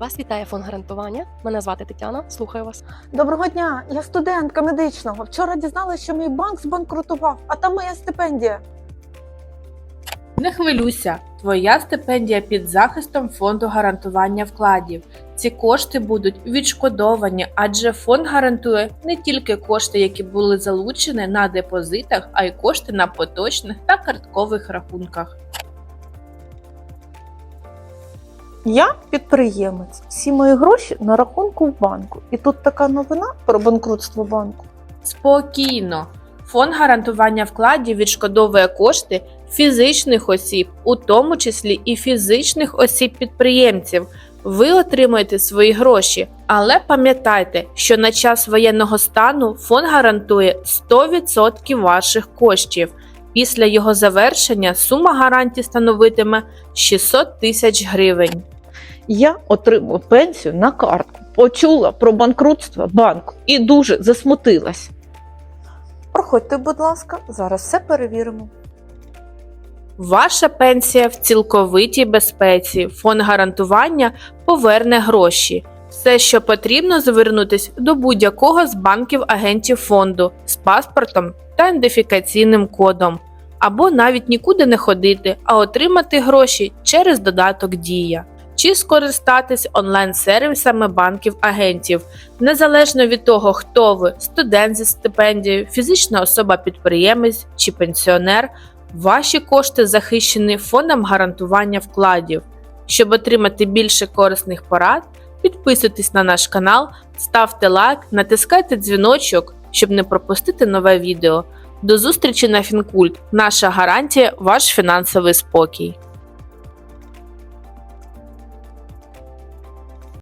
Вас вітає фонд гарантування. Мене звати Тетяна. Слухаю вас. Доброго дня, я студентка медичного. Вчора дізналася, що мій банк збанкрутував, а там моя стипендія. Не хвилюйся, твоя стипендія під захистом фонду гарантування вкладів. Ці кошти будуть відшкодовані, адже фонд гарантує не тільки кошти, які були залучені на депозитах, а й кошти на поточних та карткових рахунках. Я підприємець. Всі мої гроші на рахунку в банку. І тут така новина про банкрутство банку. Спокійно. Фонд гарантування вкладів відшкодовує кошти фізичних осіб, у тому числі і фізичних осіб-підприємців. Ви отримуєте свої гроші, але пам'ятайте, що на час воєнного стану фонд гарантує 100% ваших коштів. Після його завершення сума гарантії становитиме 600 тисяч гривень. Я отримую пенсію на картку. Почула про банкрутство банку і дуже засмутилась. Проходьте, будь ласка, зараз все перевіримо. Ваша пенсія в цілковитій безпеці. Фонд гарантування поверне гроші. Все, що потрібно, звернутись до будь-якого з банків агентів фонду з паспортом та ідентифікаційним кодом, або навіть нікуди не ходити, а отримати гроші через додаток Дія. Чи скористатись онлайн-сервісами банків агентів, незалежно від того, хто ви студент зі стипендією, фізична особа-підприємець чи пенсіонер, Ваші кошти захищені фондом гарантування вкладів. Щоб отримати більше корисних порад, підписуйтесь на наш канал, ставте лайк, натискайте дзвіночок, щоб не пропустити нове відео. До зустрічі на Фінкульт. Наша гарантія ваш фінансовий спокій.